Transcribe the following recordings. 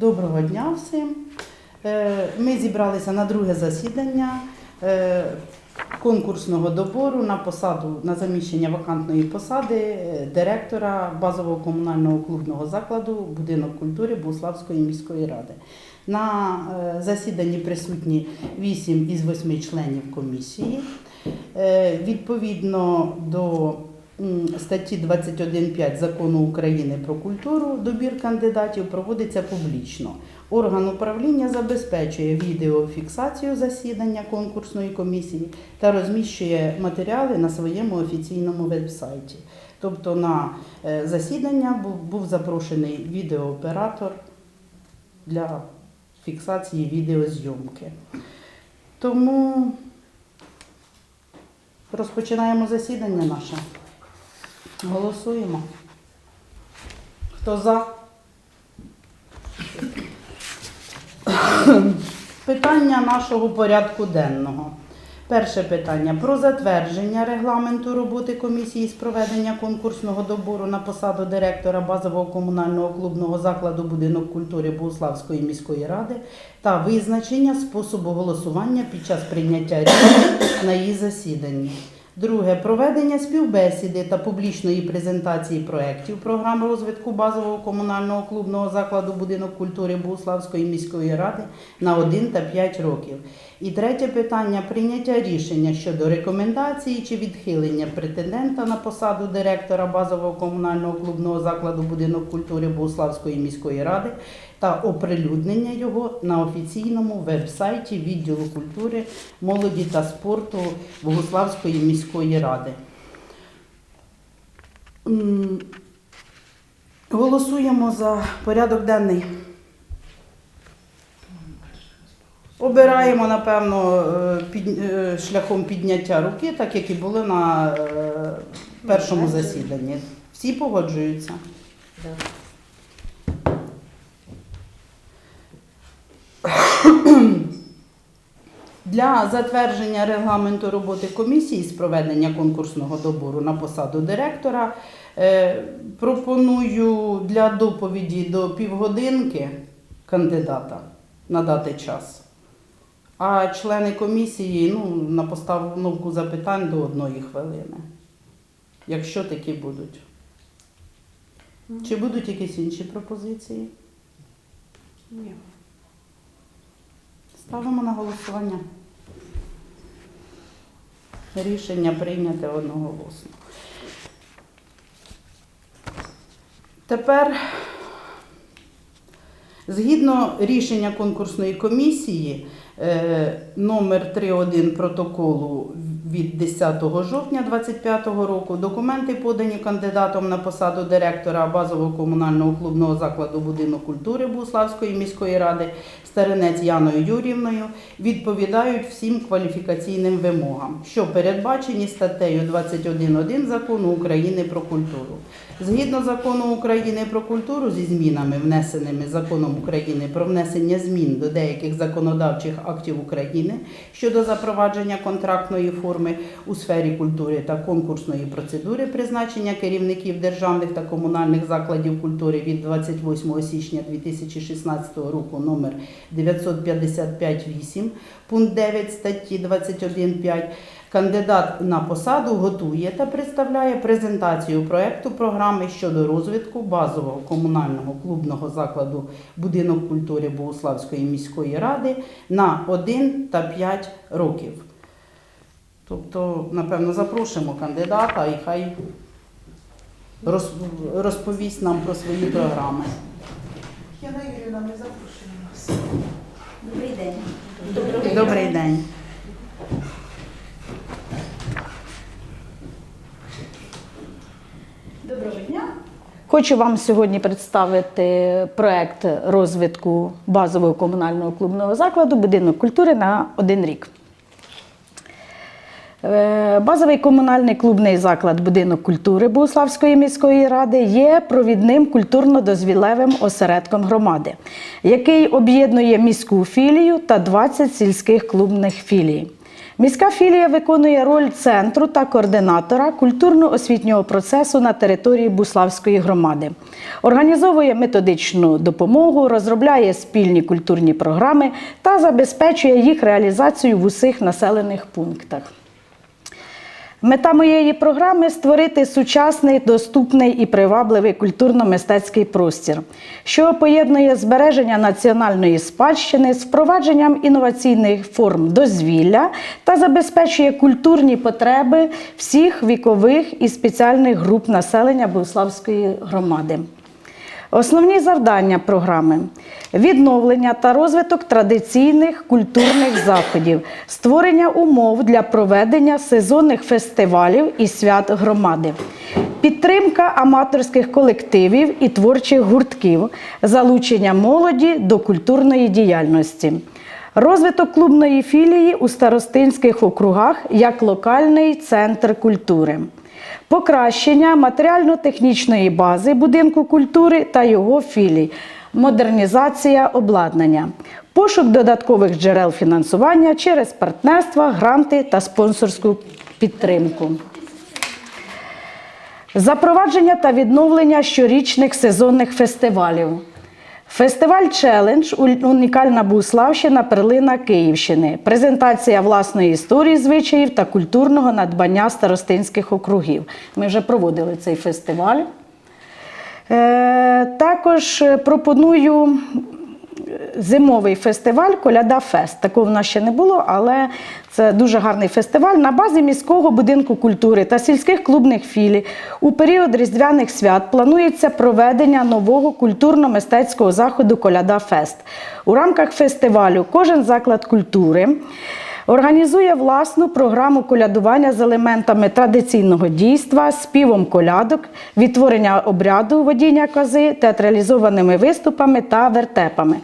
Доброго дня всім. Е, Ми зібралися на друге засідання е, конкурсного добору на посаду на заміщення вакантної посади е, директора базового комунального клубного закладу Будинок культури Богославської міської ради. На засіданні присутні 8 із 8 членів комісії. Відповідно до статті 21.5 закону України про культуру добір кандидатів проводиться публічно. Орган управління забезпечує відеофіксацію засідання конкурсної комісії та розміщує матеріали на своєму офіційному веб-сайті. Тобто на е, засідання був, був запрошений відеооператор для фіксації відеозйомки. Тому розпочинаємо засідання наше. Голосуємо. Хто за? Питання нашого порядку денного. Перше питання про затвердження регламенту роботи комісії з проведення конкурсного добору на посаду директора базового комунального клубного закладу Будинок культури Богославської міської ради та визначення способу голосування під час прийняття рішень на її засіданні. Друге проведення співбесіди та публічної презентації проєктів програми розвитку базового комунального клубного закладу Будинок культури Богославської міської ради на 1 та 5 років. І третє питання прийняття рішення щодо рекомендації чи відхилення претендента на посаду директора базового комунального клубного закладу Будинок культури Богославської міської ради та оприлюднення його на офіційному веб-сайті відділу культури, молоді та спорту Богославської міської ради. Голосуємо за порядок денний. Обираємо, напевно, е, під, е, шляхом підняття руки, так як і було на е, першому засіданні. Всі погоджуються. Для затвердження регламенту роботи комісії з проведення конкурсного добору на посаду директора е, пропоную для доповіді до півгодинки кандидата надати час. А члени комісії ну, на постановку запитань до одної хвилини. Якщо такі будуть. Чи будуть якісь інші пропозиції? Ні. Ставимо на голосування. Рішення прийняте одноголосно. Тепер, згідно рішення конкурсної комісії е, номер 3.1 протоколу від 10 жовтня 2025 року, документи подані кандидатом на посаду директора базового комунального клубного закладу Будинок культури Буславської міської ради Старинець Яною Юрівною відповідають всім кваліфікаційним вимогам, що передбачені статтею 21.1 Закону України про культуру. Згідно закону України про культуру зі змінами, внесеними законом України про внесення змін до деяких законодавчих актів України щодо запровадження контрактної форми у сфері культури та конкурсної процедури призначення керівників державних та комунальних закладів культури від 28 січня 2016 року номер 955.8 пункт 9 статті 21.5 Кандидат на посаду готує та представляє презентацію проекту програми щодо розвитку базового комунального клубного закладу Будинок культури Богославської міської ради на 1 та 5 років. Тобто, напевно, запрошуємо кандидата і хай розповість нам про свої програми. Яна Юрівна, ми запрошуємо вас. Добрий день. Добрий день. Доброго дня. Хочу вам сьогодні представити проект розвитку базового комунального клубного закладу Будинок культури на один рік. Е, Базовий комунальний клубний заклад Будинок культури Богославської міської ради є провідним культурно-дозвілевим осередком громади, який об'єднує міську філію та 20 сільських клубних філій. Міська філія виконує роль центру та координатора культурно-освітнього процесу на території Буславської громади. Організовує методичну допомогу, розробляє спільні культурні програми та забезпечує їх реалізацію в усіх населених пунктах. Мета моєї програми створити сучасний, доступний і привабливий культурно-мистецький простір, що поєднує збереження національної спадщини з впровадженням інноваційних форм дозвілля та забезпечує культурні потреби всіх вікових і спеціальних груп населення Богославської громади. Основні завдання програми. Відновлення та розвиток традиційних культурних заходів, створення умов для проведення сезонних фестивалів і свят громади, підтримка аматорських колективів і творчих гуртків, залучення молоді до культурної діяльності. Розвиток клубної філії у старостинських округах як локальний центр культури покращення матеріально-технічної бази будинку культури та його філій, модернізація обладнання, пошук додаткових джерел фінансування через партнерства, гранти та спонсорську підтримку. Запровадження та відновлення щорічних сезонних фестивалів. Фестиваль Челендж унікальна Буславщина, перлина Київщини. Презентація власної історії, звичаїв та культурного надбання старостинських округів. Ми вже проводили цей фестиваль. Е, Також пропоную зимовий фестиваль Коляда Фест. Такого в нас ще не було, але це дуже гарний фестиваль на базі міського будинку культури та сільських клубних філій. У період різдвяних свят планується проведення нового культурно-мистецького заходу Коляда Фест. У рамках фестивалю кожен заклад культури. Організує власну програму колядування з елементами традиційного дійства, співом колядок, відтворення обряду водіння кози, театралізованими виступами та вертепами.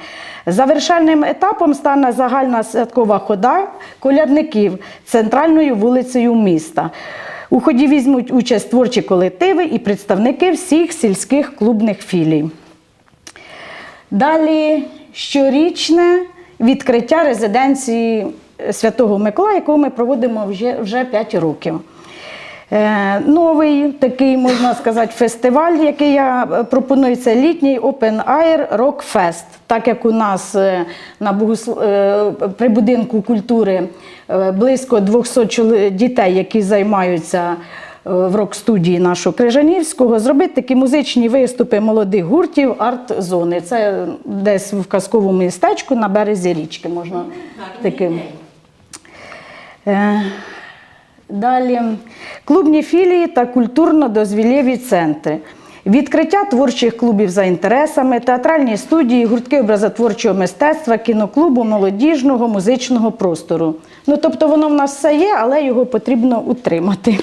Завершальним етапом стане загальна святкова хода колядників центральною вулицею міста. У ході візьмуть участь творчі колективи і представники всіх сільських клубних філій. Далі щорічне відкриття резиденції Святого Миколая, яку ми проводимо вже, вже 5 років. Е, Новий такий, можна сказати, фестиваль, який я е, пропоную, це літній Open Air Rock Fest. Так як у нас е, на Богосл... е, при будинку культури близько 200 чоли- дітей, які займаються в рок-студії нашого Крижанівського, зробити такі музичні виступи молодих гуртів арт-зони. Це десь в казковому містечку на березі річки можна таким. Далі клубні філії та культурно-дозвілєві центри. Відкриття творчих клубів за інтересами, театральні студії, гуртки образотворчого мистецтва, кіноклубу, молодіжного, музичного простору. Ну, тобто воно в нас все є, але його потрібно утримати.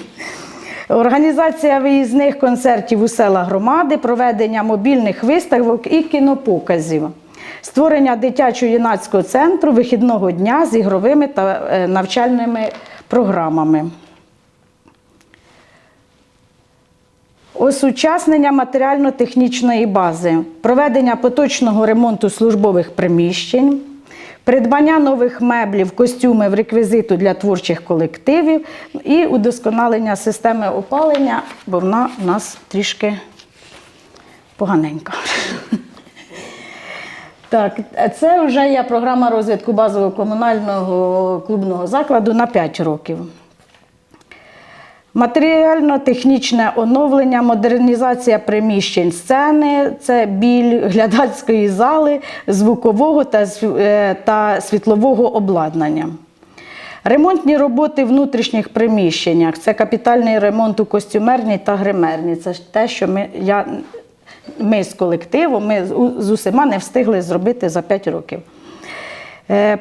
Організація виїзних концертів у села громади, проведення мобільних виставок і кінопоказів. Створення дитячо-юнацького центру вихідного дня з ігровими та е, навчальними програмами. Осучаснення матеріально-технічної бази, проведення поточного ремонту службових приміщень, придбання нових меблів, костюмів, реквізиту для творчих колективів і удосконалення системи опалення, бо вона у нас трішки поганенька. Так, це вже є програма розвитку базового комунального клубного закладу на 5 років. Матеріально-технічне оновлення, модернізація приміщень сцени, це біль глядацької зали, звукового та, е, та світлового обладнання. Ремонтні роботи в внутрішніх приміщеннях це капітальний ремонт у костюмерній та гримерній. Це те, що ми, я, ми з колективом, ми з, усіма не встигли зробити за 5 років. Е,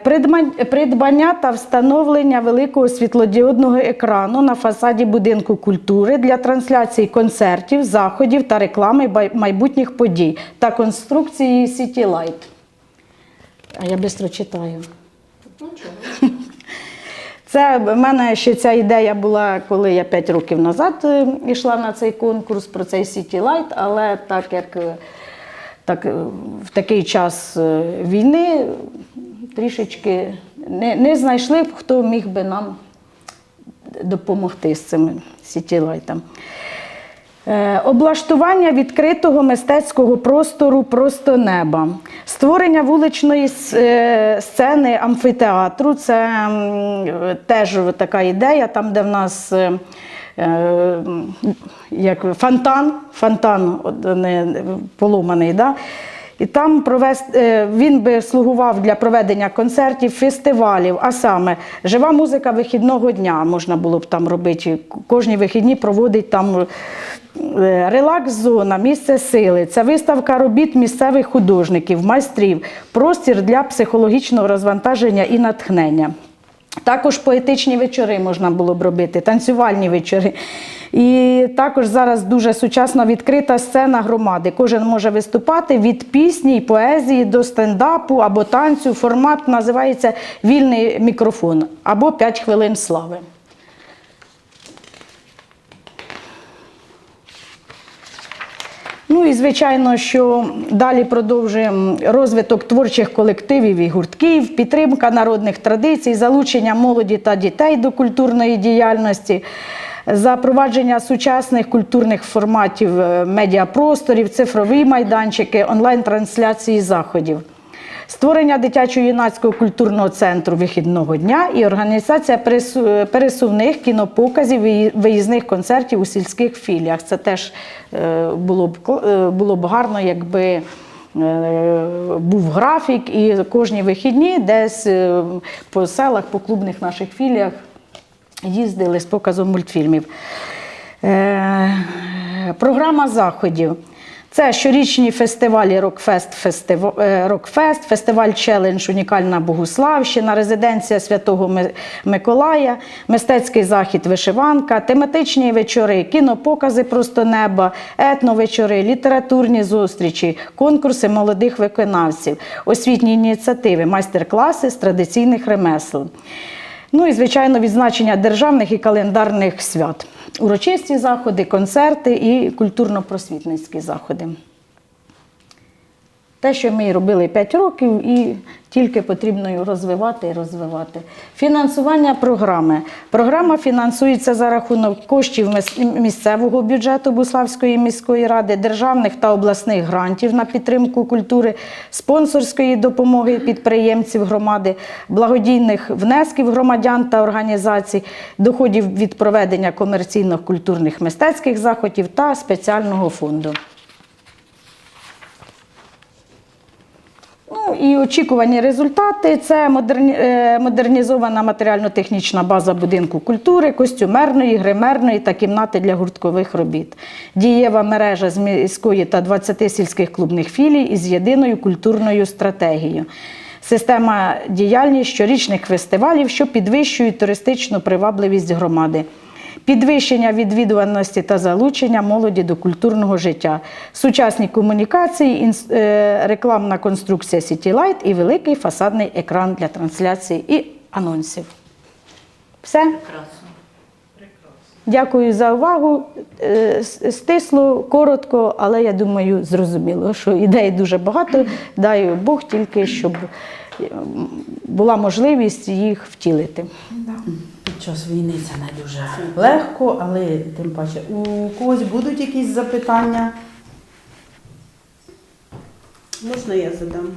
Придбання та встановлення великого світлодіодного екрану на фасаді будинку культури для трансляції концертів, заходів та реклами майбутніх подій та конструкції Light. А я швидко читаю. Це в мене ще ця ідея була, коли я 5 років назад е, йшла на цей конкурс про цей City Light, але так як е, так, е, в такий час війни трішечки не, не знайшли, б, хто міг би нам допомогти з цими сітілайтами. Е, Облаштування відкритого мистецького простору просто неба, створення вуличної е, сцени амфітеатру це теж така ідея, там, де в нас е, е, як фонтан, фонтан не, поломаний. Да? І там провести, е, він би слугував для проведення концертів, фестивалів, а саме жива музика вихідного дня можна було б там робити. Кожні вихідні проводить там е, релакс-зона, місце сили. Це виставка робіт місцевих художників, майстрів, простір для психологічного розвантаження і натхнення. Також поетичні вечори можна було б робити, танцювальні вечори. І також зараз дуже сучасна відкрита сцена громади. Кожен може виступати від пісні, поезії до стендапу або танцю. Формат називається Вільний мікрофон або 5 хвилин слави. Ну і звичайно, що далі продовжуємо розвиток творчих колективів і гуртків, підтримка народних традицій, залучення молоді та дітей до культурної діяльності, запровадження сучасних культурних форматів е, медіапросторів, цифрові майданчики, онлайн-трансляції заходів. Створення дитячо-юнацького культурного центру вихідного дня і організація пересувних кінопоказів виїзних концертів у сільських філіях. Це теж е, було б е, було б гарно, якби е, був графік, і кожні вихідні десь по селах, по клубних наших філіях їздили з показом мультфільмів. Програма заходів. Це щорічні фестивалі Рокфест, фестив... е, Рокфест, фестиваль Челендж Унікальна Богуславщина, резиденція Святого Миколая, мистецький захід Вишиванка, тематичні вечори, кінопокази просто неба, етновечори, літературні зустрічі, конкурси молодих виконавців, освітні ініціативи, майстер-класи з традиційних ремесел. Ну і, звичайно, відзначення державних і календарних свят, урочисті заходи, концерти і культурно-просвітницькі заходи. Те, що ми робили 5 років, і тільки потрібно його розвивати і розвивати. Фінансування програми. Програма фінансується за рахунок коштів місцевого бюджету Буславської міської ради, державних та обласних грантів на підтримку культури, спонсорської допомоги підприємців громади, благодійних внесків громадян та організацій, доходів від проведення комерційних культурних мистецьких заходів та спеціального фонду. Ну і очікувані результати це е, модернізована матеріально-технічна база будинку культури, костюмерної, гримерної та кімнати для гурткових робіт. Дієва мережа з міської та 20 сільських клубних філій із єдиною культурною стратегією. Система діяльність щорічних фестивалів, що підвищують туристичну привабливість громади. Підвищення відвідуваності та залучення молоді до культурного життя, сучасні комунікації, е, рекламна конструкція City Light і великий фасадний екран для трансляції і анонсів. Все. Дякую за увагу. Е, Стисло, коротко, але я думаю, зрозуміло, що ідей дуже багато. Дай Бог тільки, щоб була можливість їх втілити. Під час війни це не дуже легко, але тим паче у когось будуть якісь запитання. Можна я задам?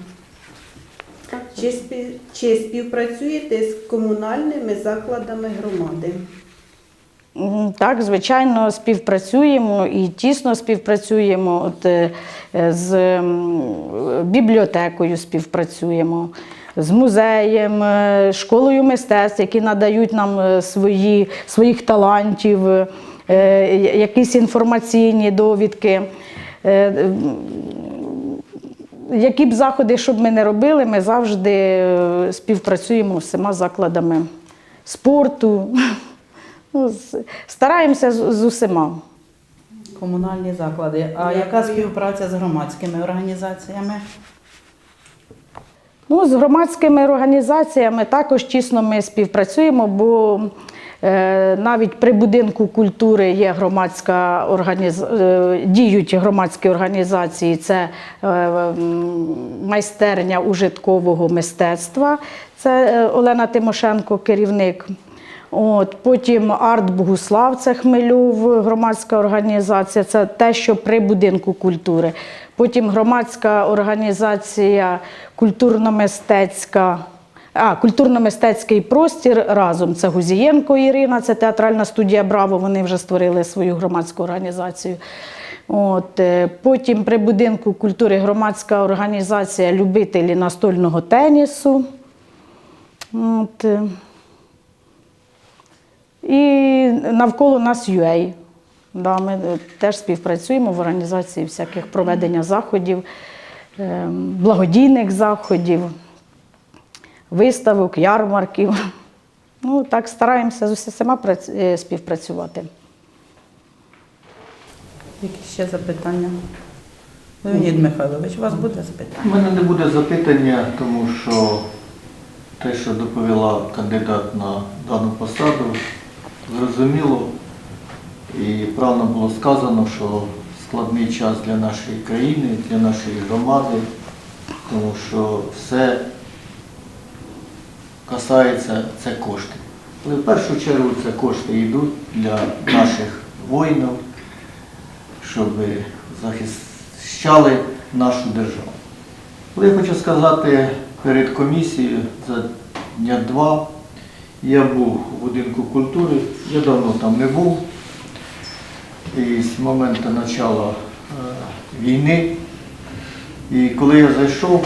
Чи, спів... Чи співпрацюєте з комунальними закладами громади? Так, звичайно, співпрацюємо і тісно співпрацюємо. От, е, з бібліотекою співпрацюємо, з музеєм, е, школою мистецтв, які надають нам е, свої, своїх талантів, е, якісь інформаційні довідки. Які б заходи, щоб ми не робили, ми завжди співпрацюємо з всіма закладами спорту. Ну, стараємося з, з усіма. Комунальні заклади. А яка співпраця з громадськими організаціями? Ну, з громадськими організаціями також тісно ми співпрацюємо, бо Е, Навіть при будинку культури є громадська організ... е, діють громадські організації. Це е, майстерня ужиткового мистецтва. Це Олена Тимошенко, керівник. От, потім Арт Богуслав, це Хмельов, громадська організація, це те, що при будинку культури. Потім громадська організація культурно-мистецька. А, культурно-мистецький простір разом. Це Гузієнко Ірина, це театральна студія Браво. Вони вже створили свою громадську організацію. От, е, потім при будинку культури громадська організація любителі настольного тенісу. От, е, і навколо нас UA. Да, ми е, теж співпрацюємо в організації всяких проведення заходів, е, благодійних заходів, виставок, ярмарків. Ну, так стараємося з усіма е, співпрацювати. Які ще запитання? Леонід Михайлович, у вас буде запитання? У мене не буде запитання, тому що те, що доповіла кандидат на дану посаду, зрозуміло і правильно було сказано, що складний час для нашої країни, для нашої громади, тому що все касається це кошти. Але в першу чергу це кошти йдуть для наших воїнів, щоб захищали нашу державу. Але я хочу сказати перед комісією за дня два я був у будинку культури, я давно там не був. І з моменту початку е, війни. І коли я зайшов,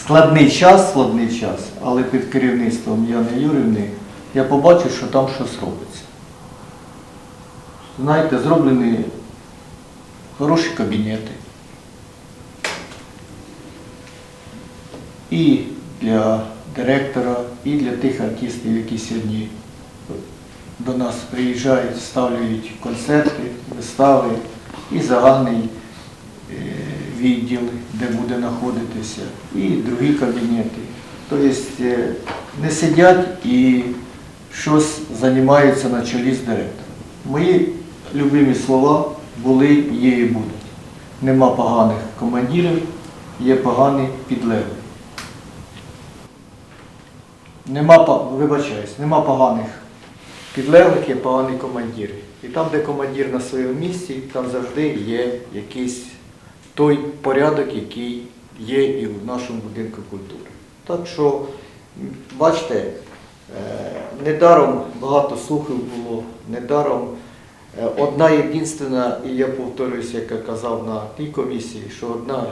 складний час, складний час, але під керівництвом Яни Юрівни, я побачив, що там щось робиться. Знаєте, зроблені хороші кабінети. І для директора, і для тих артистів, які сьогодні до нас приїжджають, ставлять концерти, вистави, і загальний е, відділ, де буде знаходитися, і другі кабінети. Тобто е, не сидять і щось займаються на чолі з директором. Мої любимі слова були, є і будуть. Нема поганих командирів, є погані підлеглі. Нема, вибачаюсь, нема поганих підлеглих, є погані командири. І там, де командир на своєму місці, там завжди є якийсь той порядок, який є і в нашому будинку культури. Так що, бачите, е, недаром багато слухів було, недаром е, одна єдинственна, і я повторююся, як я казав на тій комісії, що одна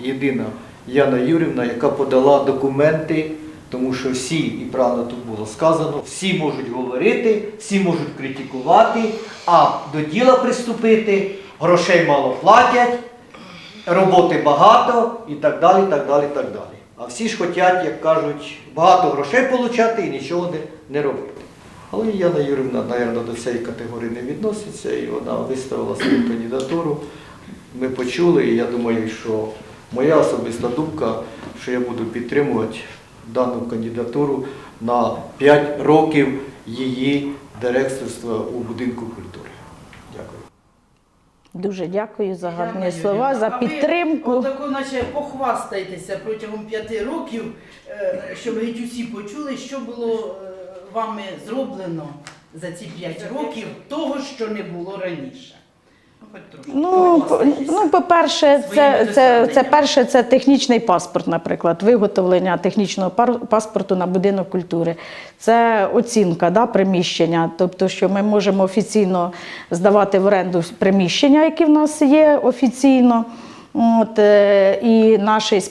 єдина Яна Юрівна, яка подала документи, тому що всі, і правильно тут було сказано, всі можуть говорити, всі можуть критикувати, а до діла приступити, грошей мало платять, роботи багато і так далі, так далі, так далі. А всі ж хочуть, як кажуть, багато грошей отримати і нічого не, не робити. Але Яна Юрівна, мабуть, до цієї категорії не відноситься, і вона виставила свою кандидатуру. Ми почули, і я думаю, що моя особиста думка, що я буду підтримувати дану кандидатуру на 5 років її директорства у будинку культури. Дякую. Дуже дякую за гарні Яна слова, за а ви підтримку. Отако, наче похвастайтеся протягом п'яти років, е, щоб геть усі почули, що було е, вами зроблено за ці п'ять років того, що не було раніше. Ну. Ну, по- ну, по-перше, це, це, це перше, це технічний паспорт, наприклад, виготовлення технічного пар- паспорту на будинок культури. Це оцінка да, приміщення, тобто, що ми можемо офіційно здавати в оренду приміщення, які в нас є офіційно. От, е, і наші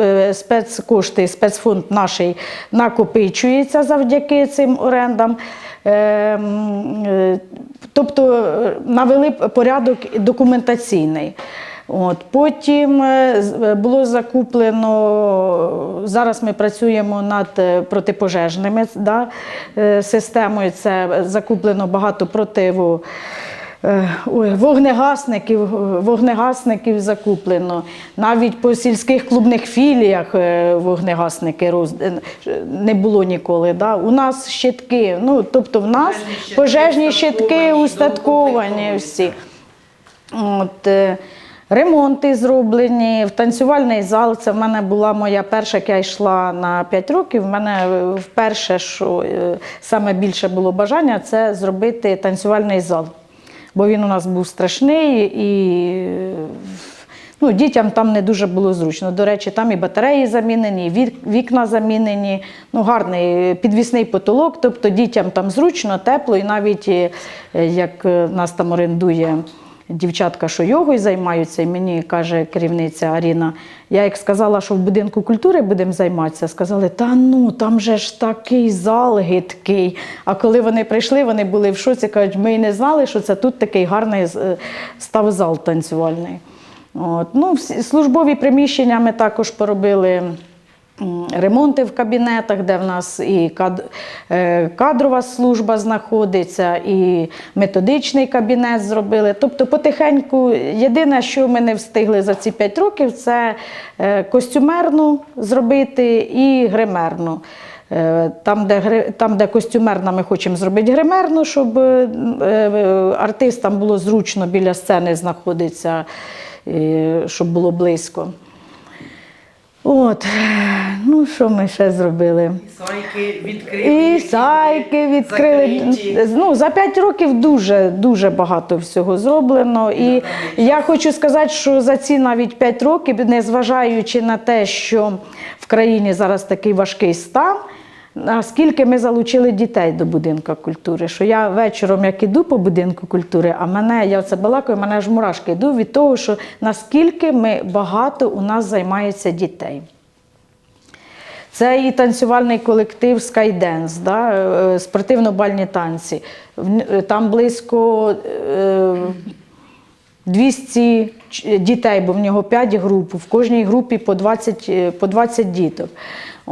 е, спецкошти, спецфонд наш накопичується завдяки цим орендам. Е, Тобто навели порядок документаційний. От. Потім було закуплено, зараз ми працюємо над протипожежними да, системою. Це закуплено багато противу Ой, вогнегасників, вогнегасників закуплено. Навіть по сільських клубних філіях е, вогнегасники роз... е, не було ніколи. Да? У нас щитки, ну тобто в нас Пожежні пожежні щитки устатковані, устатковані всі. От, е, ремонти зроблені, в танцювальний зал. Це в мене була моя перша, як я йшла на 5 років. В мене е, вперше, що е, саме більше було бажання, це зробити танцювальний зал. Бо він у нас був страшний і ну, дітям там не дуже було зручно. До речі, там і батареї замінені, вікна замінені, ну, гарний підвісний потолок, тобто дітям там зручно, тепло, і навіть е, як е, нас там орендує дівчатка, що йогою займаються, і мені каже керівниця Аріна, я як сказала, що в будинку культури будемо займатися, сказали, та ну там же ж такий зал гидкий. А коли вони прийшли, вони були в шоці, кажуть, ми й не знали, що це тут такий гарний е, став зал танцювальний. От. Ну, службові приміщення ми також поробили. Ремонти в кабінетах, де в нас і е, кадрова служба знаходиться, і методичний кабінет зробили. Тобто, потихеньку, єдине, що ми не встигли за ці 5 років, це е, костюмерну зробити і гримерну. Е, Там де, там, де костюмерна, ми хочемо зробити гримерну, щоб артистам було зручно біля сцени знаходитися, щоб було близько. От, ну що ми ще зробили? Сайки відкрили. І сайки відкрили. закриті. Ну, за 5 років дуже, дуже багато всього зроблено. І я хочу сказати, що за ці навіть 5 років, незважаючи на те, що в країні зараз такий важкий стан, наскільки ми залучили дітей до будинку культури, що я вечором, як іду по будинку культури, а мене, я це балакаю, мене ж мурашки йду від того, що наскільки ми багато у нас займається дітей. Це і танцювальний колектив Skydance, да, е, спортивно-бальні танці. Е, Там близько е, 200 дітей, бо в нього 5 груп, в кожній групі по 20, е, по 20 діток.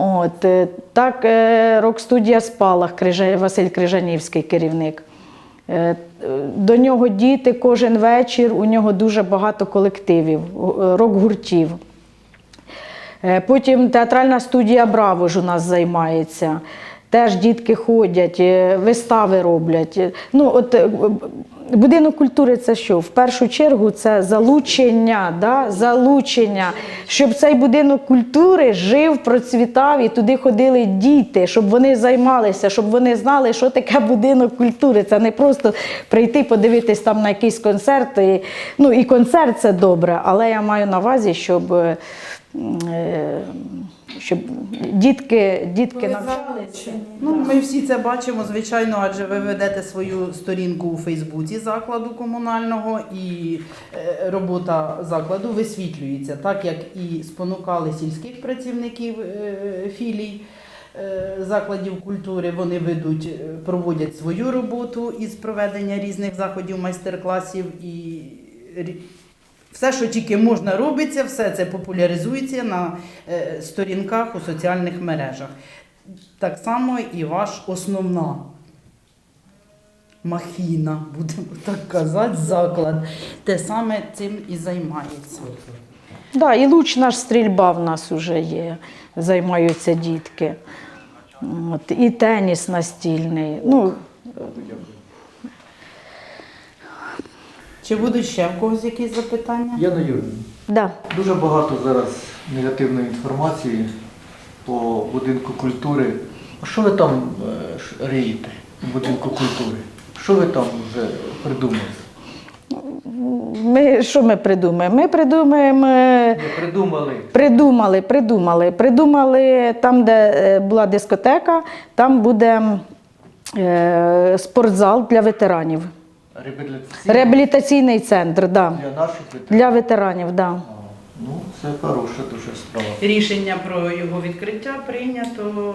От, е, так, е, рок-студія Спалах, Василь Крижанівський керівник. Е, До нього діти кожен вечір, у нього дуже багато колективів, рок-гуртів. Потім театральна студія Браво ж у нас займається. Теж дітки ходять, вистави роблять. Ну, от, будинок культури це що? В першу чергу це залучення, да? залучення, щоб цей будинок культури жив, процвітав і туди ходили діти, щоб вони займалися, щоб вони знали, що таке будинок культури. Це не просто прийти подивитись там на якийсь концерт. І, ну, і концерт це добре, але я маю на увазі, щоб. Е, щоб дітки, дітки навчалися. Ну, ми всі це бачимо, звичайно, адже ви ведете свою сторінку у Фейсбуці закладу комунального, і е, робота закладу висвітлюється, так як і спонукали сільських працівників е, філій. Закладів культури вони ведуть, проводять свою роботу із проведення різних заходів, майстер-класів і все, що тільки можна робиться, все це популяризується на е, сторінках у соціальних мережах. Так само і ваш основна махіна, будемо так казати, заклад. Те саме цим і займається. Да, і лучна ж стрільба в нас вже є, займаються дітки. От, і теніс настільний. Ну, Чи будуть ще в когось якісь запитання? Яна Юрійовна, да. дуже багато зараз негативної інформації по будинку культури. А Що ви там е, риєте у будинку культури? Що ви там вже придумали? Ми, що ми придумаємо? Ми придумаємо. е, Не придумали. Придумали, придумали. Придумали там, де е, була дискотека, там буде е, спортзал для ветеранів. Реабілітаційний Реабілітаційний центр, да. для наших ветеранів. Для ветеранів, да. А, Ну, це хороша дуже справа. Рішення про його відкриття прийнято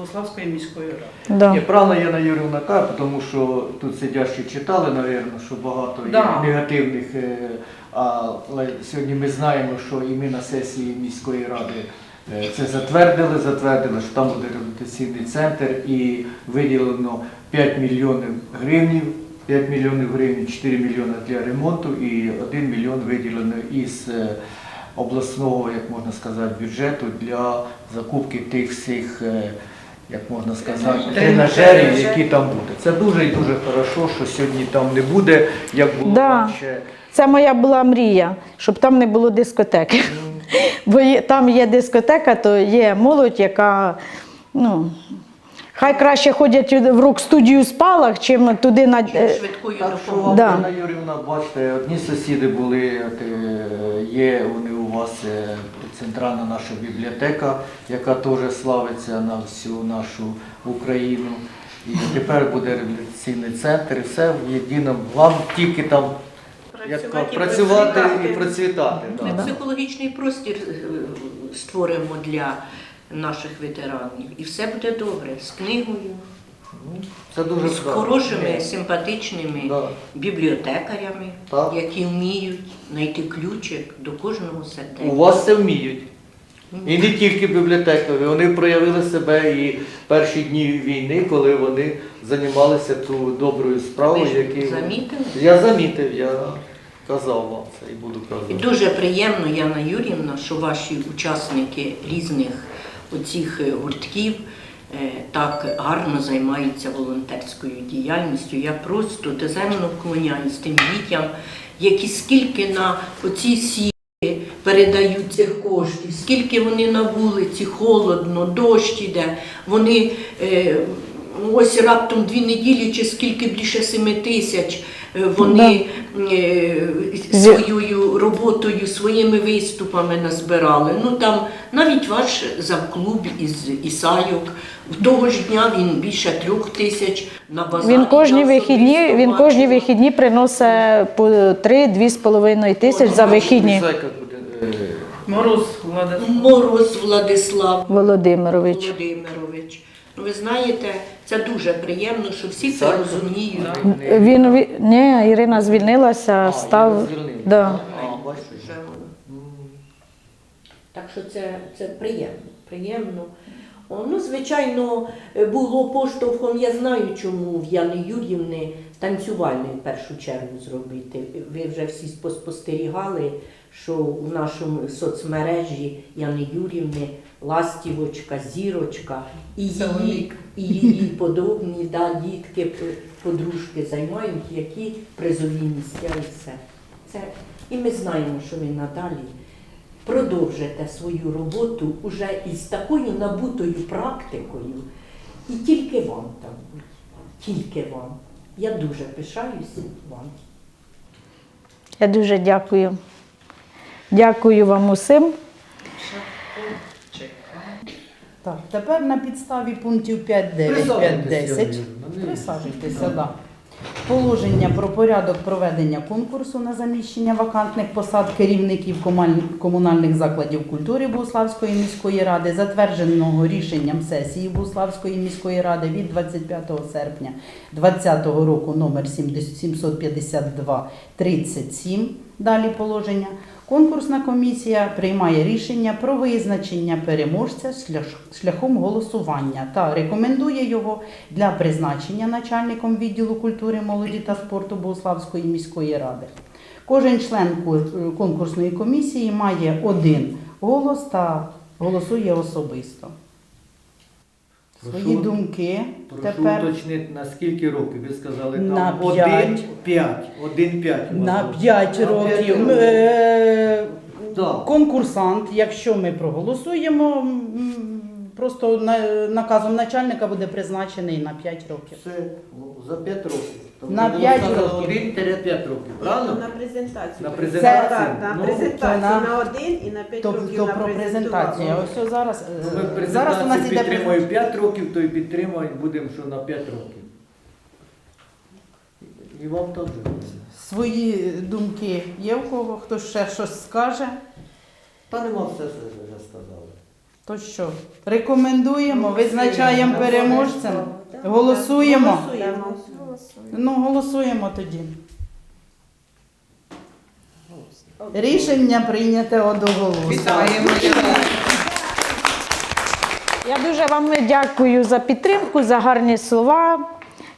Буславською міською радою. Да. Ні, правильно Яна Юрівна каже, тому що тут сидящі читали, напевно, що багато є Да. негативних. е, Але сьогодні ми знаємо, що і ми на сесії міської ради е, це затвердили, затвердили, що там буде реабілітаційний центр і виділено 5 мільйонів гривнів 5 мільйонів гривень, 4 мільйони для ремонту і 1 мільйон виділено із е, обласного, як можна сказати, бюджету для закупки тих всіх, е, як можна сказати, тренажерів, які там будуть. Це дуже і дуже хорошо, що сьогодні там не буде, як було Да. раніше. Це моя була мрія, щоб там не було дискотеки. Бо є- там є дискотека, то є молодь, яка ну, хай краще ходять в рок-студію спалах, чим туди на. е, швидкою допомогою. Да. Анна Юрівна, бачите, одні сусіди були, от, е, є вони у вас е, центральна наша бібліотека, яка теж славиться на всю нашу Україну. І тепер буде реабілітаційний центр, і все в єдиному. Вам тільки там як Працювати працювати процвітати. і процвітати. Ми да. психологічний простір створимо для наших ветеранів. І все буде добре з книгою, Це дуже з правильно. хорошими, симпатичними Да. бібліотекарями, Так. які вміють знайти ключик до кожного сердечка. У вас це вміють. І не тільки бібліотекарі, вони проявили себе і перші дні війни, коли вони займалися ту доброю Ви справою, ж які замітили? я замітив, я казав вам це і буду І казати. дуже приємно, Яна Юрівна, що ваші учасники різних оцих е, гуртків е, так гарно займаються волонтерською діяльністю. Я просто доземно вклоняюсь тим дітям, які скільки на оці сі передають цих коштів, скільки вони на вулиці, холодно, дощ іде, вони е, ось раптом дві неділі чи скільки більше семи тисяч. Е, Вони е, своєю роботою, своїми виступами назбирали. Ну там навіть ваш завклуб із Ісайок, в того ж дня він більше трьох тисяч на базарі. Він кожні вихідні, він кожні вихідні приносить по 3-2,5 тисяч за вихідні. Зайка буде, е, Мороз, Влада. Мороз Владислав Володимирович. Володимирович. Ну, ви знаєте, це дуже приємно, що всі це розуміють. Він ві- ні, Ірина звільнилася, А, став. Да. А, бачите. Вже. Так що це, це приємно. приємно. Ну, звичайно, е, було поштовхом, я знаю, чому в Яни Юр'ївни танцювальний в першу чергу зробити. Ви вже всі спостерігали, що в нашому соцмережі Яни Юр'ївни ластівочка, зірочка і її, і її подобні да, дітки, подружки займають, які призові місця і все. Це, і ми знаємо, що ви надалі продовжите свою роботу уже із такою набутою практикою. І тільки вам там. Тільки вам. Я дуже пишаюся вам. Я дуже дякую. Дякую вам усім. Так, тепер на підставі пунктів 5, 9, 5, 10. Присаджуйтеся, да. Положення про порядок проведення конкурсу на заміщення вакантних посад керівників комунальних закладів культури Буславської міської ради, затвердженого рішенням сесії Буславської міської ради від 25 серпня 2020 року номер 752 37. Далі положення. Конкурсна комісія приймає рішення про визначення переможця шляхом голосування та рекомендує його для призначення начальником відділу культури, молоді та спорту Богославської міської ради. Кожен член конкурсної комісії має один голос та голосує особисто. Свої Прошу- думки Прошу тепер уточнити, на скільки років? Ви сказали, там На один, п'ять. п'ять. Один п'ять. у вас на було. 5 На років. п'ять років. Е. Конкурсант, якщо ми проголосуємо, м, просто на- наказом начальника буде призначений на 5 років. Це ну, за 5 років. Тобто На п'ять сказано років. 1-5 років, правильно? На презентацію. На Це, презентацію? так, на Ну, презентацію то на- на один і на п'ять То, років то на про презентацію. презентацію. Ось зараз, е, Ми презентацію зараз у нас іде підтримуємо презентація. 5 років, то і підтримуємо будемо, що на 5 років. І вам теж. Свої думки є в кого, хто ще щось скаже, Та нема все, все сказали. То що? Рекомендуємо, визначаємо переможцем. Голосуємо. Голосуємо. Ну, голосуємо тоді. Рішення прийняте одноголосно. Я дуже вам дякую за підтримку, за гарні слова.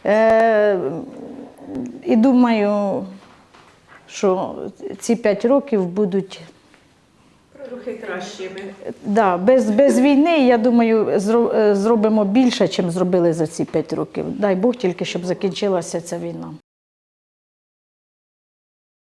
Е, і думаю, що ці п'ять років будуть Трохи кращими. Да, без, без війни, я думаю, е, зробимо більше, ніж зробили за ці п'ять років. Дай Бог тільки, щоб закінчилася ця війна.